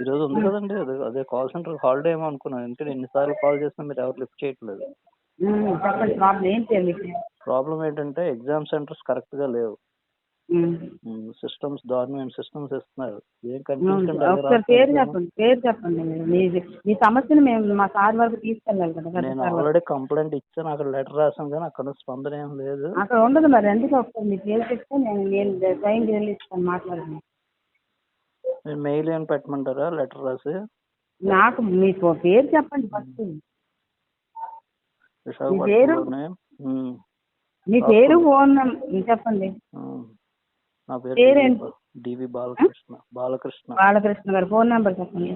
ఈరోజు ఉంది కదండి అదే అదే కాల్ సెంటర్ హాలిడే ఏమో అనుకున్నాను ఎందుకంటే ఎన్నిసార్లు కాల్ చేసినా మీరు ఎవరు లిఫ్ట్ చేయట్లేదు చెప్పండి ప్రాబ్లం ఏంటి మీకు ప్రాబ్లం ఏంటంటే ఎగ్జామ్ సెంటర్స్ కరెక్ట్గా లేవు ఉమ్. సిస్టమ్స్ దారుణమైన సిస్టమ్స్ ఇస్తున్నారు ఏం కన్ఫ్యూజన్ ఒకసారి పేరు చెప్పండి పేరు చెప్పండి మీ మీ సమస్యను మేము మా సార్ వరకు తీసుకెళ్ళాలి కదా నేను. ఆల్రెడీ కంప్లైంట్ ఇచ్చాను అక్కడ లెటర్ రాసాను కానీ అక్కడ స్పందన ఏం లేదు అక్కడ ఉండదు మరి ఎందుకు ఒకసారి మీ పేరు చెప్తే నేను నేను టైం వెళ్ళిస్తాను మాట్లాడదాం నేను మెయిల్ ఏం పెట్టమంటారా? లెటర్ రాసి? నాకు మీ పేరు చెప్పండి ఫస్ట్ విశాఖపట్నంలోనే ఉమ్, మీ పేరు? ఫోన్ నెంబర్ చెప్పండి. నా పేరు? డివి బాలకృష్ణ బాలకృష్ణ. బాలకృష్ణ గారు ఫోన్ నెంబర్ చెప్పండి.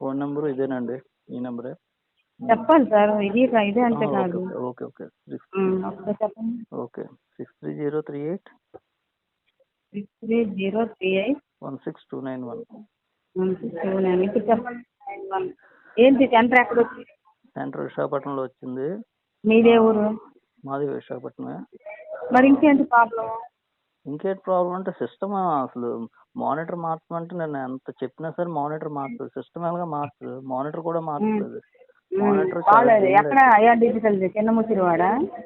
ఫోన్ నెంబర్ ఇదేనండి ఈ నెంబరే. చెప్పాలి సార్ ఇది ఇదే ఆ, కాదు. ఓకే ఓకే చెప్పండి. Okay. Six three zero three eight. Six three zero three eight. One six two nine one. One six two nine ఇప్పుడు చెప్పండి. Nine one. ఏంటి సెంటర్ ఎక్కడ వచ్చింది? సెంటర్ విశాఖపట్నంలో వచ్చింది. మీదే ఊరు? మాది విశాఖపట్నమే. మరి ఇంకేంటి ప్రాబ్లం ఇంకేంటి ప్రాబ్లం అంటే సిస్టమ్ అసలు మానిటర్ మార్చమంటే నేను ఎంత చెప్పినా సరే మానిటర్ మార్చదు. సిస్టమ్ ఎలాగా మార్చదు. మానిటర్ కూడా మార్చలేదు మానిటర్ చాలా బాగాలేదు. ఎక్కడ అయ్యా డిజిటల్ చిన్న ముసిరివాడ?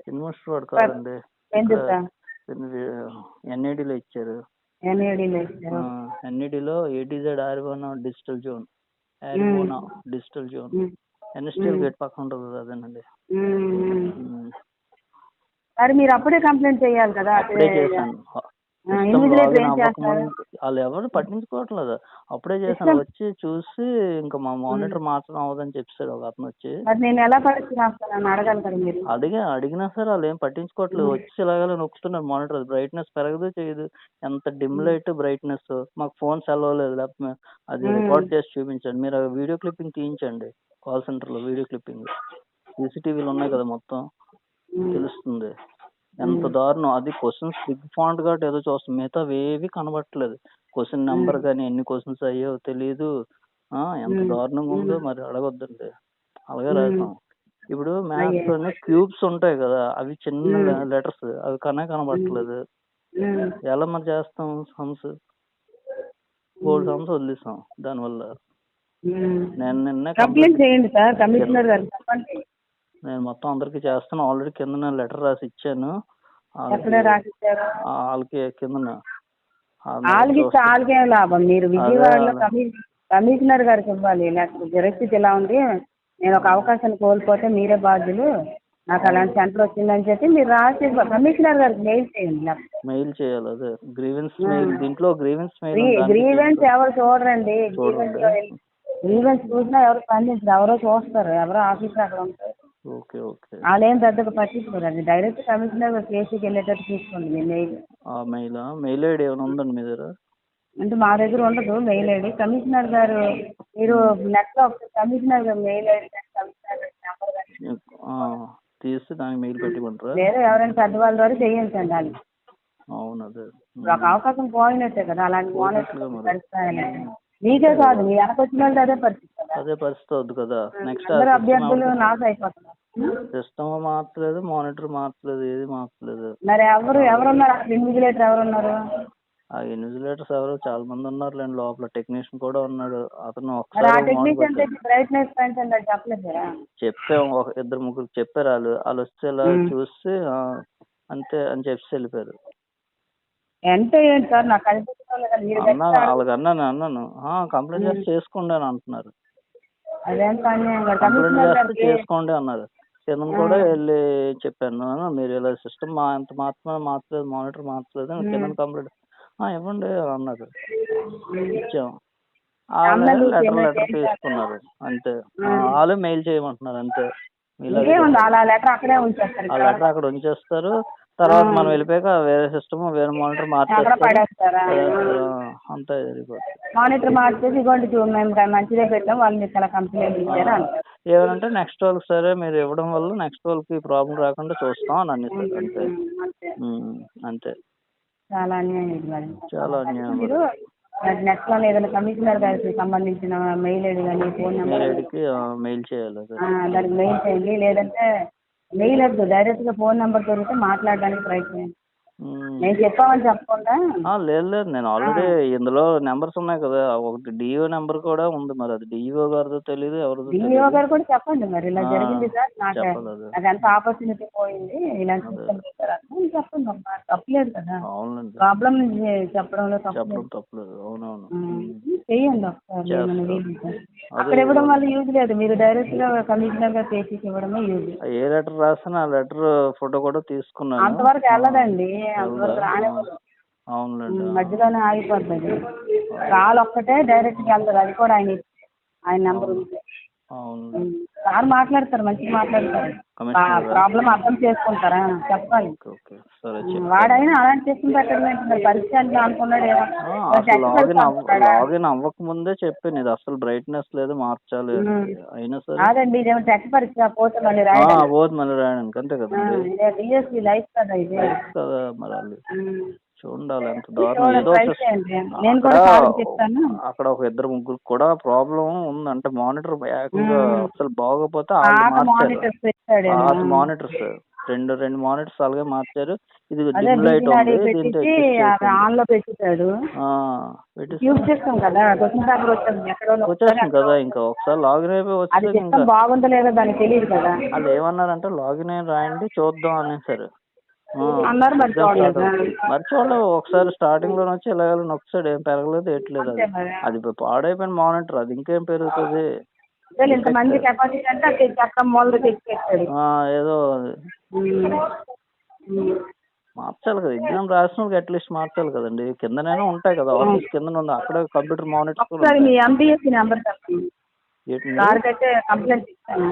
ఇన్వెస్టర్ వాడు కాదండి. సార్ ఎన్ఏడిలో ఇచ్చారు. ఎన్ఈడిలో ATZ Arizona digital zone. Arizona digital zone. NSTL gate పక్కన ఉంటుంది కదా అదేనండి. మరి మీరు అప్పుడే కంప్లైంట్ చేయాలి కదా అప్పుడే చేశాను వాళ్ళు ఎవరు పట్టించుకోవట్లేదు. అప్పుడే చేశాను. వచ్చి చూసి ఇంకా మా మానిటర్ మార్చడం అవ్వదని చెప్పాడు ఒక అతను వచ్చి. నేను ఎలా అడిగా అడిగినా సరే వాళ్ళు ఏం పట్టించుకోవట్లేదు. వచ్చి ఇలాగ నొక్కుతున్నారు మానిటర్. బ్రైట్నెస్ పెరగదు చేయదు. ఎంత డిమ్ లైట్ బ్రైట్నెస్. మాకు ఫోన్ సెలవు లేదు లేకపోతే అది రికార్డ్ చేసి చూపించండి. మీరు వీడియో క్లిప్పింగ్ తీయించండి. కాల్ సెంటర్లో వీడియో క్లిప్పింగ్. సీసీటీవీలు ఉన్నాయి కదా మొత్తం. తెలుస్తుంది. ఎంత దారుణం. అది క్వశ్చన్స్ బిగ్ ఫాంట్ కాబట్టి ఏదో చూస్తాం. మిగతా ఏవి కనబట్టలేదు క్వశ్చన్ నెంబర్ కానీ ఎన్ని క్వశ్చన్స్ అయ్యో తెలియదు ఆ, ఎంత దారుణంగా ఉందో మరి అడగొద్దండి. అలాగే రాసాం ఇప్పుడు మ్యాథ్స్లోనే క్యూబ్స్ ఉంటాయి కదా అవి చిన్న లెటర్స్. అవి కనే కనబట్టలేదు ఉమ్, ఎలా మరి చేస్తాం సమ్స్? గోల్డ్ సమ్స్ వదిలేసాం. దానివల్ల. నేను నిన్నే కంప్లైంట్ చేయండి సార్. కమిషనర్ గారు చెప్పండి. నేను మొత్తం అందరికి చేస్తాను. ఆల్రెడీ కింద నేను లెటర్ రాసి ఇచ్చాను. ఎక్కడ రాసిచ్చారు? వాళ్ళకి కిందన. వాళ్ళకి ఇస్తే వాళ్ళకేం లాభం. మీరు విజయవాడలో కమి కమిషనర్ గారికి ఇవ్వాలి. నాకు పరిస్థితి ఇలా ఉంది. నేను ఒక అవకాశాన్ని కోల్పోతే మీరే బాధ్యులు. నాకు అలాంటి సెంటర్ వచ్చిందని చెప్పి మీరు రాసి కమిషనర్ గారికి మెయిల్ చేయండి లేకపోతే మెయిల్ చేయాలి అదే. గ్రీవెన్స్ మెయిల్ దీంట్లో గ్రీవెన్స్ మెయిల్ గ్రీవెన్స్ ఎవరు చూడరండి? గ్రీవెన్స్ చూసినా ఎవరు స్పందించరు. ఎవరో చూస్తారు. ఎవరో ఆఫీసర్ అక్కడ ఉంటారు. Okay okay. వాళ్ళు ఏం పెద్దగా పట్టించుకోరండి. డైరెక్ట్ కమిషనర్ కేసుకి వెళ్ళేటట్టు తీసుకోండి మీ మెయిల్. మెయిల్? మెయిల్ ఐడి ఏమైనా ఉందండి మీ దగ్గర? అంటే మా దగ్గర ఉండదు మెయిల్ ఐడి. కమిషనర్ గారు మీరు నెట్లో ఒకసారి కమిషనర్ గారు మెయిల్ ఐడి కానీ కమిషనర్ గారి నెంబర్ కానీ తీసి దానికి మెయిల్ పెట్టిమంటారా? లేదా ఎవరైనా పెద్దవాళ్ళ ద్వారా చేయించండి వాళ్ళకి అవును అదే. ఒక అవకాశం పోయినట్టే కదా అలాంటి. పరిస్థితి మీకే కాదు వెనక వచ్చిన వాళ్ళది అదే పరిస్థితి కదా. అదే పరిస్థితి అవుద్ది కదా. నెక్స్ట్ అందరు అభ్యర్థులు నాశ అయిపోతున్నారు. సిస్టమ్ మార్చలేదు మానిటర్ మార్చలేదు ఏది మార్చలేదు. మరి ఎవరు ఎవరున్నారు? అసలు ఇన్విజిలేటర్ ఎవరున్నారు? ఆ ఇన్విజిలేటర్స్ ఎవరో చాలా మంది ఉన్నారులేండి లోపల. టెక్నీషియన్ కూడా ఉన్నాడు. అతను మరి ఆ ఒకసారి టెక్నీషియన్ తెచ్చి బ్రైట్నెస్ పెంచండి అని చెప్పలేదా చెప్పాం ఒక ఇద్దరు ముగ్గురు చెప్పారు వాళ్ళు. వాళ్ళు వస్తే చూసి ఆ, అంతే అని చెప్పి వెళ్ళిపోయారు. ఎంత ఏంటి సార్? నాకు కనిపించడం లేదు మీరు అన్నాను వాళ్ళకి అన్నాను అన్నాను. కంప్లైంట్ చేసి చేసుకోండి అని అంటున్నారు. అదేం అన్యాయం కదా. కంప్లైంట్ కమిషనర్ చేస్తే గారికి చేసుకోండి అన్నారు. కింద కూడా వెళ్ళి చెప్పాను. "నాన్న, మీరు ఇలా సిస్టమ్ మా ఎంత మాత్రమే మార్చలేదు మానిటర్ మార్చలేదు కింద కంప్లైంట్. ఇవ్వండి అని అన్నారు. ఇచ్చాం. వాళ్ళే లెటర్ లెటర్ తీసుకున్నారు. అంతే. ఆ, వాళ్ళే మెయిల్ చేయమంటున్నారు అంతే. ఇలాగే ఇంకేముంది అలా లెటర్ అక్కడే ఉంచేస్తారు ఆ లెటర్ అక్కడ ఉంచేస్తారు. తర్వాత మనం వెళ్ళిపోయాక వేరే సిస్టమ్ వేరే మానిటర్ మార్చేస్తారు. అంతే జరిగిపోతుంది మానిటర్ మార్చేసి ఇదిగోండి చూ మేము మంచిదే పెట్టాం వాళ్ళు మీకు అలా కంప్లైంట్ ఇచ్చారు అంటారు. ఏమనంటే నెక్స్ట్ వాళ్ళకి సరే మీరు ఇవ్వడం వల్ల నెక్స్ట్ వాళ్ళకి ప్రాబ్లం రాకుండా చూస్తాం అని అనేసారు అంతే. అంతే. చాలా అన్యాయం ఇది మరి. చాలా అన్యాయం మీరు నెక్స్ట్లో ఏదైనా కమిషనర్ గారికి సంబంధించిన మెయిల్ ఐడి కానీ ఫోన్ నెంబర్ మెయిల్ చేయాలి దానికి మెయిల్ చేయండి లేదంటే మెయిల్ వద్దు డైరెక్ట్గా ఫోన్ నెంబర్ దొరికితే మాట్లాడడానికి ప్రయత్నం ఉమ్. నేను చెప్పామని చెప్పకుండా? ఆ, లేదు లేదు. నేను ఆల్రెడీ ఇందులో నెంబర్స్ ఉన్నాయి కదా. ఒకటి డిఓ నెంబర్ కూడా ఉంది మరి. అది డిఓ గారిదో తెలియదు ఎవరిదో తెలియదు గారు కూడా చెప్పండి మరి. ఇలా ఆ, జరిగింది సార్. నాకు చెప్పాలి అది. నాకు ఎంత ఆపర్చునిటీ పోయింది. ఇలాంటి చెప్పండి అమ్మా తప్పలేదు కదా. అవునండి ప్రాబ్లం చెప్పడంలో తప్పలేదు చెప్పడం తప్పలేదు. అవునవును. ఉమ్, చెయ్యండి ఒకసారి. ఏమైనా వీలుంటే. అక్కడ ఇవ్వడం వల్ల యూజ్ లేదు. మీరు డైరెక్ట్గా కమిషనర్గా పేషీకి ఇవ్వడమే యూజ్ ఏ లెటర్ రాసినా ఆ లెటర్ ఫోటో కూడా తీసుకున్నాను. అంతవరకు వెళ్ళదండి. అంతవరకు రానివ్వదు అవునులేండి ఉమ్, మధ్యలోనే ఆగిపోతుంది కాల్ ఒక్కటే డైరెక్ట్గా వెళ్తారు అది కూడా ఆయన ఆయన నెంబర్ అవును. ఉమ్, సార్ మాట్లాడతారు మంచిగా మాట్లాడతారు. ప్రాబ్లం అర్థం చేసుకుంటారా? చెప్పాలి. వాడైనా అలాంటి చేసిన పెట్టడం ఏంటి పరిచయాన్ని అనుకున్నాడు లాగిన్ అవ్వ లాగిన్ అవ్వక ముందే చెప్పాను ఇది అసలు బ్రైట్నెస్ లేదు మార్చాలి. అయినా సరే. కాదండి ఇదేమో టెక్ పరీక్ష పోతే మళ్ళీ రాయడం. పోదు మళ్ళీ రాయడానికి అంతే కదండి. డిఎస్సి లైఫ్ కదా ఇది. కదా మరి. చూడాలి ఎంత దారుణం. ఏదో. నేను కూడా అక్కడ సార్కి చెప్తాను. అక్కడ ఒక ఇద్దరు ముగ్గురు కూడా ప్రాబ్లం ఉంది అంటే మానిటర్ ఏకంగా మ్మ్. అసలు బాగోపోతే వాళ్ళు పాత మార్చారు. మానిటర్స్ పెట్టాడేమో. పాత మానిటర్స్. రెండు రెండు మానిటర్స్ అలాగే మార్చారు. ఇది అదే డిమ్ లైట్ బిజీ ఉంది దీంతో పెట్టించి ఆన్లో ట్యూబ్ సిస్టమ్ కదా. క్వశ్చన్ పేపర్ వచ్చింది ఎక్కడో ఒకసారి వచ్చేస్తుంది కదా ఇంకా. ఒకసారి లాగిన్ అయిపోయి అది వస్తే ఇంకా. సిస్టమ్ బాగుందో లేదో దానికి తెలియదు కదా. వాళ్ళు ఏమన్నారంటే లాగిన్ అయ్యి రాయండి చూద్దాం అనేసారు. ఆ, అన్నారు మరి exam start చూడలేదా? అవుతుంది. మరి చూడలేదు ఒకసారి స్టార్టింగ్లో వచ్చి ఇలాగ నొక్కసాడు ఏం పెరగలేదు ఎట్లేదు అది. అది పాడైపోయిన మానిటర్ అది ఇంకేం పెరుగుతుంది? ఏదో. మార్చాలి కదా. ఎగ్జామ్ రాసిన అట్లీస్ట్ మార్చాలి కదండి. కిందనైనా ఉంటాయి కదా. ఆఫీస్ కింద ఉంది. అక్కడే కంప్యూటర్ ఒకసారి మీ ఎంబీఎస్సీ నెంబర్ కంప్లైంట్ ఇస్తాను.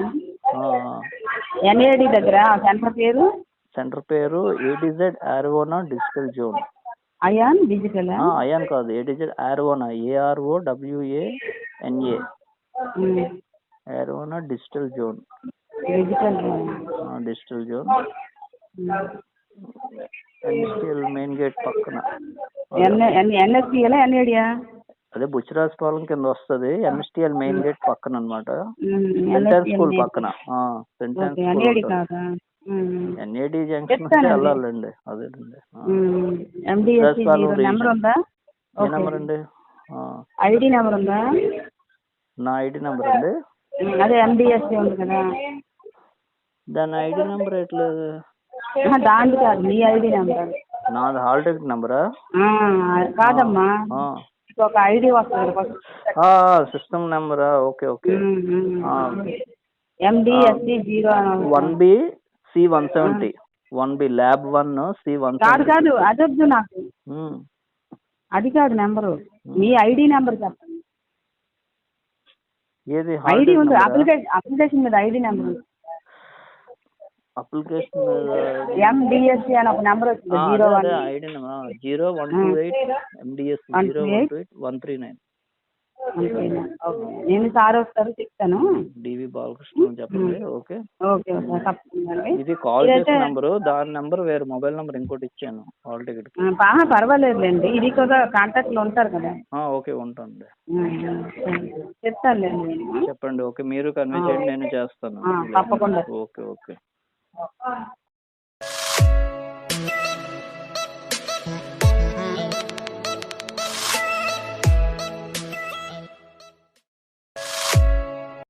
ఎన్ఏడి దగ్గర సెంటర్ పేరు? సెంటర్ పేరు ADZ Arizona digital zone. Ion digital ion కాదు. ADZ Arizona ARO WA NA Arizona digital zone. Digital digital zone. NSTL main gate పక్కన. ఎన్ఎస్పిఎలా ఎన్ఏడియా? అదే బుచ్చిరాజపాలెం కింద వస్తుంది. ఎన్ఎస్టిఎల్ మెయిన్ గేట్ పక్కన అనమాట సెంటెన్స్ స్కూల్ పక్కన. ఎన్ఏడి స్కూల్ ఎన్ఏడి జంక్షన్ చెప్తానండి. వెళ్ళాలండి. అదేనండి. ఎండిఎస్సి నెంబర్ ఉందా? ఏ నెంబర్ అండి. ఐడి నెంబర్ ఉందా? నా ఐడి నెంబర్ అండి. అదే ఎండిఎస్సి ఉంది కదా. దాని ఐడి నెంబర్ ఎట్లేదు దాంది కాదు మీ ఐడి నెంబర్ నాది హాల్ టికెట్ నెంబరా కాదమ్మా. ఒక ఐడి వస్తుంది system నెంబరా okay okay. MDSC zero one B C one seventy one B lab one C one కాదు కాదు అది వద్దు నాకు. Hmm. అది కాదు నెంబరు. మీ ఐడి నెంబర్ చెప్పండి. ఏది? ఐడి ఉంది. అప్లికేషన్ అప్లికేషన్ మీద ఐడి నెంబర్. అప్లికేషన్ ఎండిఎస్సి అని ఒక నెంబర్ వచ్చింది. Zero one ID number. Zero one two eight zero one. Two eight one three nine. నేను సార్ వస్తారు చెప్తాను. డివి బాలకృష్ణ అని చెప్పండి. ఓకే. ఓకే ఓకే తప్పకుండా అండి. ఇది కాల్ ఇదైతే- చేసిన నెంబరు దాని నెంబర్ వేరే మొబైల్ నెంబర్ ఇంకోటి ఇచ్చాను హాల్ టికెట్ ఆ, పా- పర్వాలేదులేండి. ఇది కూడా కాంటాక్ట్లో ఉంటారు కదా. ఓకే ఉంటాను చెప్తానులేండి నేను. చెప్పండి ఓకే మీరు కన్వే చేయండి నేను చేస్తాను. ఆ, తప్పకుండా. Okay okay.